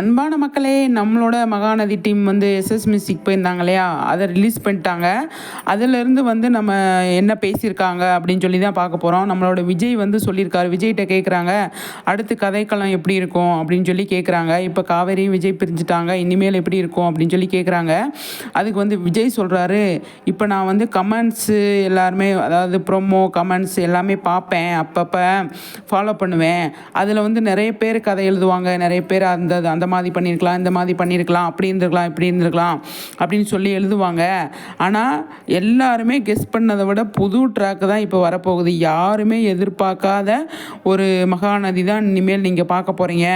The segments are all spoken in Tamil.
அன்பான மக்களே நம்மளோட மகாநதி டீம் வந்து எஸ்எஸ் மியூசிக் போயிருந்தாங்க இல்லையா? அதை ரிலீஸ் பண்ணிட்டாங்க. அதிலிருந்து வந்து நம்ம என்ன பேசியிருக்காங்க அப்படின்னு சொல்லி தான் பார்க்க போகிறோம் நம்மளோட விஜய் வந்து சொல்லியிருக்காரு. விஜய்கிட்ட கேட்குறாங்க அடுத்து கதைக்களம் எப்படி இருக்கும் அப்படின்னு சொல்லி கேட்குறாங்க இப்போ காவேரியும் விஜய் பிரிஞ்சுட்டாங்க. இனிமேல் எப்படி இருக்கும் அப்படின்னு சொல்லி கேட்குறாங்க அதுக்கு வந்து விஜய் சொல்கிறாரு இப்போ நான் வந்து கமெண்ட்ஸு எல்லாருமே அதாவது ப்ரொமோ கமெண்ட்ஸ் எல்லாமே பார்ப்பேன். அப்பப்போ ஃபாலோ பண்ணுவேன். அதில் வந்து நிறைய பேர் கதை எழுதுவாங்க. நிறைய பேர் அந்த அந்த மாதிரி பண்ணியிருக்கலாம் இந்த மாதிரி பண்ணியிருக்கலாம் அப்படி இருந்திருக்கலாம் இப்படி இருந்திருக்கலாம் அப்படின்னு சொல்லி எழுதுவாங்க. ஆனால் எல்லாருமே கெஸ் பண்ணதை விட புது ட்ராக்கு தான் இப்போ வரப்போகுது. யாருமே எதிர்பார்க்காத ஒரு மகாநதி தான் இனிமேல் நீங்கள் பார்க்க போகிறீங்க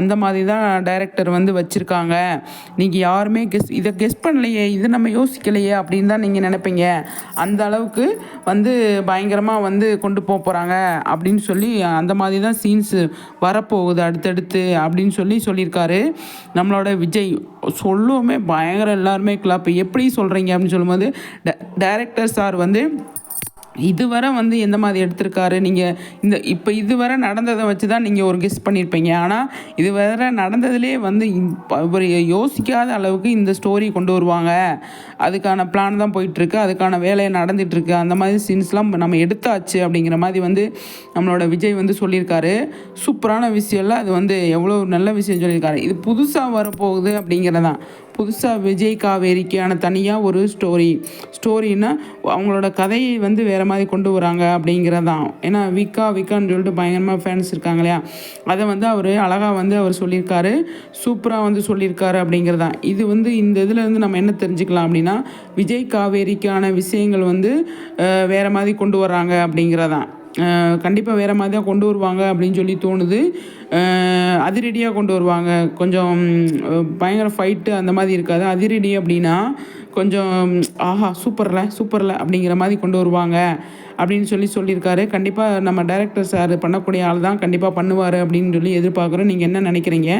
அந்த மாதிரி தான் டைரக்டர் வந்து வச்சுருக்காங்க. நீங்கள் யாருமே கெஸ் இதை கெஸ் பண்ணலையே இதை நம்ம யோசிக்கலையே அப்படின்னு தான் நீங்கள் நினைப்பீங்க. அந்த அளவுக்கு வந்து பயங்கரமாக வந்து கொண்டு போக போகிறாங்க அப்படின்னு சொல்லி அந்த மாதிரி தான் சீன்ஸ் வரப்போகுது அடுத்தடுத்து அப்படின்னு சொல்லி சொல்லியிருக்காரு. நம்மளோட விஜய் சொல்லுவோமே பயங்கர எல்லாருமே கிளப் எப்படி சொல்கிறீங்க அப்படின்னு சொல்லும்போது ட டேரக்டர் சார் வந்து இதுவரை வந்து எந்த மாதிரி எடுத்திருக்காரு? நீங்கள் இந்த இப்போ இதுவரை நடந்ததை வச்சு தான் நீங்கள் ஒரு கெஸ் பண்ணியிருப்பீங்க. ஆனால் இதுவரை நடந்ததுலேயே வந்து ஒரு யோசிக்காத அளவுக்கு இந்த ஸ்டோரி கொண்டு வருவாங்க. அதுக்கான பிளான் தான் போயிட்டுருக்கு. அதுக்கான வேலையை நடந்துகிட்ருக்கு அந்த மாதிரி சீன்ஸ்லாம் நம்ம எடுத்தாச்சு அப்படிங்கிற மாதிரி வந்து நம்மளோட விஜய் வந்து சொல்லியிருக்காரு. சூப்பரான விஷயம்ல அது வந்து எவ்வளோ நல்ல விஷயம் சொல்லியிருக்காரு. இது புதுசாக வரப்போகுது அப்படிங்கிறதான். புதுசாக விஜய் காவேரிக்கான தனியாக ஒரு ஸ்டோரி ஸ்டோரின்னா அவங்களோட கதையை வந்து வேறு மாதிரி கொண்டு வராங்க அப்படிங்கிறது தான் ஏன்னா விக்கா விக்கான்னு சொல்லிட்டு பயங்கரமாக ஃபேன்ஸ் இருக்காங்க இல்லையா? அதை வந்து அவர் அழகாக வந்து அவர் சொல்லியிருக்காரு. சூப்பராக வந்து சொல்லியிருக்காரு அப்படிங்கிறது தான் இது வந்து இந்த இதில் இருந்து நம்ம என்ன தெரிஞ்சுக்கலாம் அப்படின்னா விஜய் காவேரிக்கான விஷயங்கள் வந்து வேறு மாதிரி கொண்டு வராங்க அப்படிங்கிறதான். கண்டிப்பாக வேறு மாதிரி தான் கொண்டு வருவாங்க அப்படின்னு சொல்லி தோணுது. அதிரடியாக கொண்டு வருவாங்க. கொஞ்சம் பயங்கர ஃபைட்டு அந்த மாதிரி இருக்காது. அதிரடி அப்படின்னா கொஞ்சம் ஆஹா சூப்பரில் சூப்பரில் அப்படிங்கிற மாதிரி கொண்டு வருவாங்க அப்படின்னு சொல்லி சொல்லியிருக்காரு. கண்டிப்பாக நம்ம டைரக்டர் சார் பண்ணக்கூடிய ஆள் தான் கண்டிப்பாக பண்ணுவார் அப்படின்னு சொல்லி எதிர்பார்க்குறோம். நீங்கள் என்ன நினைக்கிறீங்க?